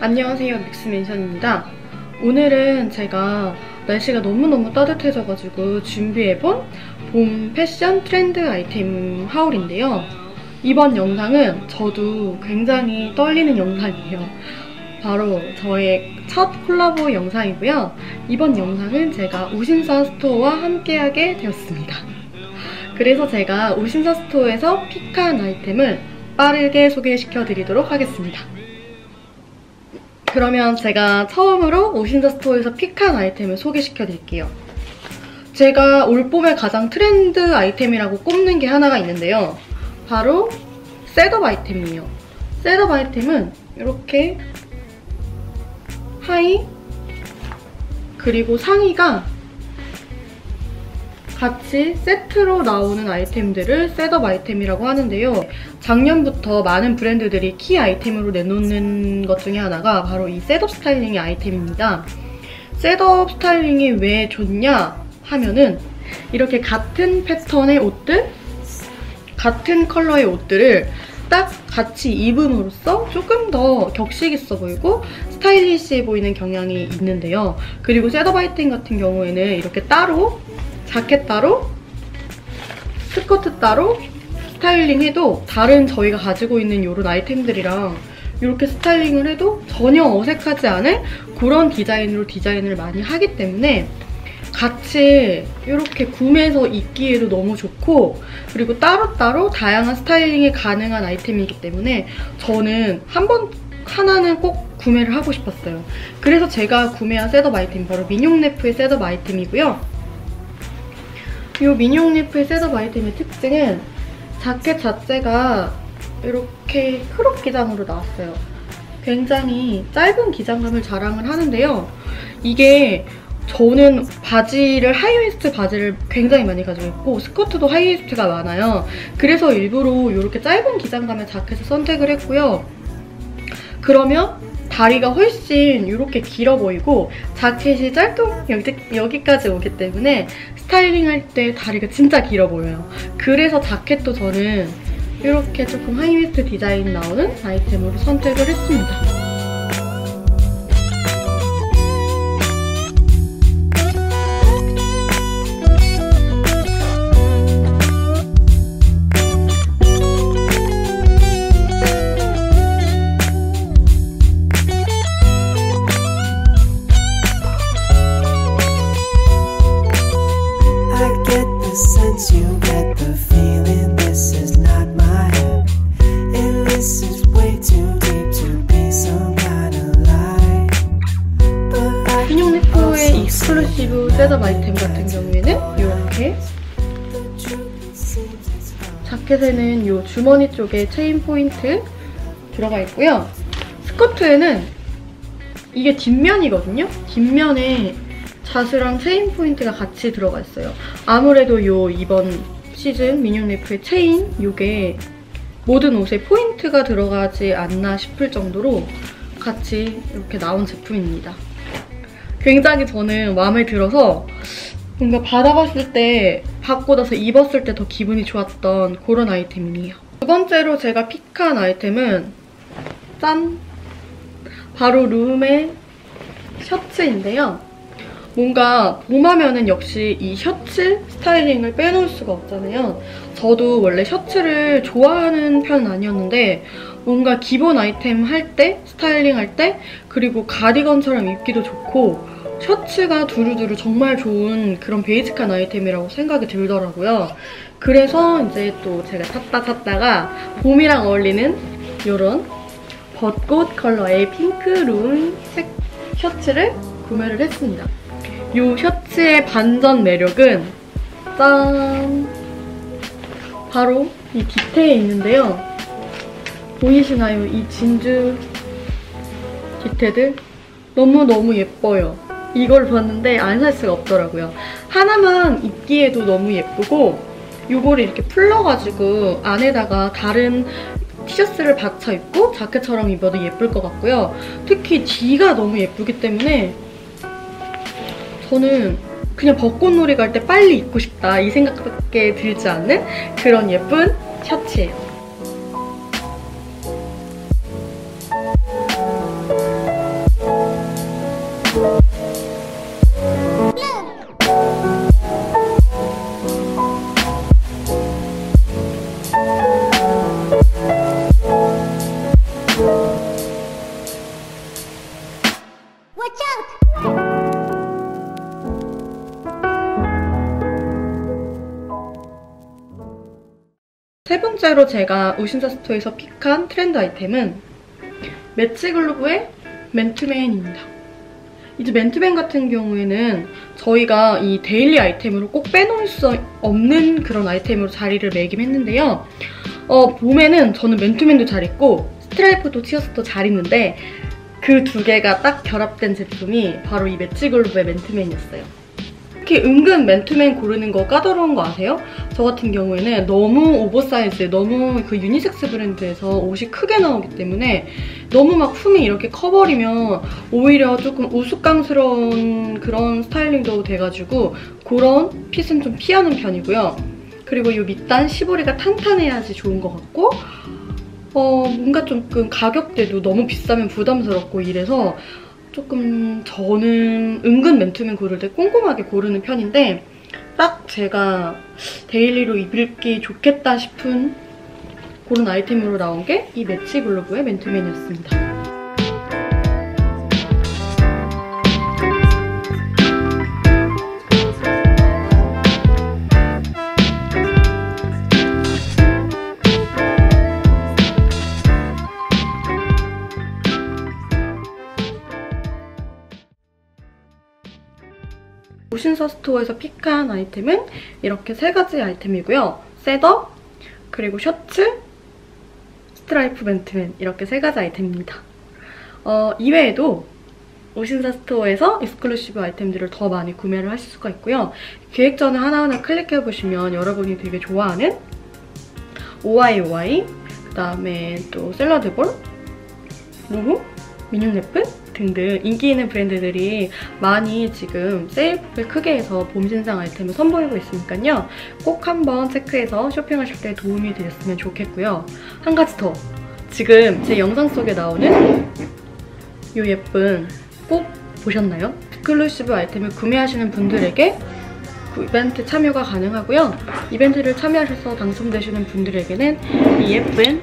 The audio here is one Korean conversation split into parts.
안녕하세요 믹스맨션입니다. 오늘은 제가 날씨가 너무너무 따뜻해져가지고 준비해본 봄 패션 트렌드 아이템 하울인데요. 이번 영상은 저도 굉장히 떨리는 영상이에요. 바로 저의 첫 콜라보 영상이고요 이번 영상은 제가 우신사 스토어와 함께하게 되었습니다 그래서 제가 우신사 스토어에서 픽한 아이템을 빠르게 소개시켜 드리도록 하겠습니다 그러면 제가 처음으로 오신더 스토어에서 픽한 아이템을 소개시켜 드릴게요. 제가 올 봄에 가장 트렌드 아이템이라고 꼽는 게 하나가 있는데요. 바로 셋업 아이템이에요. 셋업 아이템은 이렇게 하의 그리고 상의가 같이 세트로 나오는 아이템들을 셋업 아이템이라고 하는데요. 작년부터 많은 브랜드들이 키 아이템으로 내놓는 것 중에 하나가 바로 이 셋업 스타일링의 아이템입니다. 셋업 스타일링이 왜 좋냐 하면은 이렇게 같은 패턴의 옷들, 같은 컬러의 옷들을 딱 같이 입음으로써 조금 더 격식 있어 보이고 스타일리시해 보이는 경향이 있는데요. 그리고 셋업 아이템 같은 경우에는 이렇게 따로 자켓 따로, 스커트 따로 스타일링 해도 다른 저희가 가지고 있는 이런 아이템들이랑 이렇게 스타일링을 해도 전혀 어색하지 않을 그런 디자인으로 디자인을 많이 하기 때문에 같이 이렇게 구매해서 입기에도 너무 좋고 그리고 따로따로 다양한 스타일링이 가능한 아이템이기 때문에 저는 한 번 하나는 꼭 구매를 하고 싶었어요. 그래서 제가 구매한 셋업 아이템 바로 민용네프의 셋업 아이템이고요. 이 리프의 셋업 아이템의 특징은 자켓 자체가 이렇게 크롭 기장으로 나왔어요. 굉장히 짧은 기장감을 자랑을 하는데요. 이게 저는 바지를 하이웨스트 바지를 굉장히 많이 가지고 있고 스커트도 하이웨스트가 많아요. 그래서 일부러 이렇게 짧은 기장감의 자켓을 선택을 했고요. 그러면 다리가 훨씬 이렇게 길어 보이고 자켓이 짤뚱 여기, 여기까지 오기 때문에 스타일링 할 때 다리가 진짜 길어 보여요. 그래서 자켓도 저는 이렇게 조금 하이웨스트 디자인 나오는 아이템으로 선택을 했습니다. 셋업 아이템 같은 경우에는 이렇게 자켓에는 이 주머니 쪽에 체인 포인트 들어가 있고요. 스커트에는 이게 뒷면이거든요. 뒷면에 자수랑 체인 포인트가 같이 들어가 있어요. 아무래도 요 이번 시즌 미니홈리프의 체인 이게 모든 옷에 포인트가 들어가지 않나 싶을 정도로 같이 이렇게 나온 제품입니다. 굉장히 저는 마음에 들어서 뭔가 받아봤을 때 받고 나서 입었을 때 더 기분이 좋았던 그런 아이템이에요. 두 번째로 제가 픽한 아이템은 짠! 바로 룸의 셔츠인데요. 뭔가 봄하면은 역시 이 셔츠 스타일링을 빼놓을 수가 없잖아요. 저도 원래 셔츠를 좋아하는 편은 아니었는데 뭔가 기본 아이템 할 때, 스타일링 할 때, 그리고 가디건처럼 입기도 좋고 셔츠가 두루두루 정말 좋은 그런 베이직한 아이템이라고 생각이 들더라고요. 그래서 이제 또 제가 찾다 찾다가 봄이랑 어울리는 이런 벚꽃 컬러의 핑크룬 색 셔츠를 구매를 했습니다. 이 셔츠의 반전 매력은 짠! 바로 이 뒤태에 있는데요. 보이시나요? 이 진주 디테들? 너무너무 예뻐요. 이걸 봤는데 안 살 수가 없더라고요. 하나만 입기에도 너무 예쁘고 이거를 이렇게 풀러가지고 안에다가 다른 티셔츠를 받쳐 입고 자켓처럼 입어도 예쁠 것 같고요. 특히 뒤가 너무 예쁘기 때문에 저는 그냥 벚꽃놀이 갈 때 빨리 입고 싶다 이 생각밖에 들지 않는 그런 예쁜 셔츠예요. Watch out! 세 번째로 제가 우신사 스토어에서 픽한 트렌드 아이템은 매치글로브의 맨투맨입니다. 이제 맨투맨 같은 경우에는 저희가 이 데일리 아이템으로 꼭 빼놓을 수 없는 그런 아이템으로 자리를 매김했는데요. 어, 봄에는 저는 맨투맨도 잘 입고 스트라이프도 치어스도 잘 입는데 그 두 개가 딱 결합된 제품이 바로 이 매치글로브의 맨투맨이었어요. 특히 은근 맨투맨 고르는 거 까다로운 거 아세요? 저 같은 경우에는 너무 오버사이즈, 너무 그 유니섹스 브랜드에서 옷이 크게 나오기 때문에 너무 막 품이 이렇게 커버리면 오히려 조금 우스꽝스러운 그런 스타일링도 돼가지고 그런 핏은 좀 피하는 편이고요. 그리고 이 밑단 시보리가 탄탄해야지 좋은 것 같고 어, 뭔가 조금 가격대도 너무 비싸면 부담스럽고 이래서 조금 저는 은근 맨투맨 고를 때 꼼꼼하게 고르는 편인데 딱 제가 데일리로 입을기 좋겠다 싶은 그런 아이템으로 나온 게 이 매치 글로브의 맨투맨이었습니다. 오신서 스토어에서 픽한 아이템은 이렇게 세 가지 아이템이고요. 셋업, 그리고 셔츠, 스트라이프 맨투맨 이렇게 세 가지 아이템입니다. 어, 이외에도 오신사 스토어에서 익스클루시브 아이템들을 더 많이 구매를 하실 수가 있고요. 기획전을 하나하나 클릭해보시면 여러분이 되게 좋아하는 OIOI, 그 다음에 또 샐러드볼, 무브, 민용래프 등등 인기 있는 브랜드들이 많이 지금 세일을 크게 해서 봄 신상 아이템을 선보이고 있으니까요. 꼭 한번 체크해서 쇼핑하실 때 도움이 되셨으면 좋겠고요. 한 가지 더. 지금 제 영상 속에 나오는 이 예쁜 꼭 보셨나요? 스클루시브 아이템을 구매하시는 분들에게 그 이벤트 참여가 가능하고요. 이벤트를 참여하셔서 당첨되시는 분들에게는 이 예쁜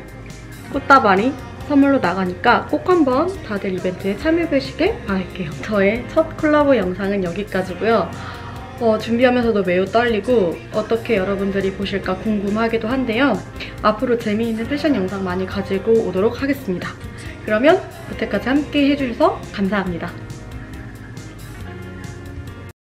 꽃다발이 선물로 나가니까 꼭 한번 다들 이벤트에 참여해주시길 바랄게요. 저의 첫 콜라보 영상은 여기까지고요. 어, 준비하면서도 매우 떨리고 어떻게 여러분들이 보실까 궁금하기도 한데요. 앞으로 재미있는 패션 영상 많이 가지고 오도록 하겠습니다. 그러면 여태까지 함께 해주셔서 감사합니다.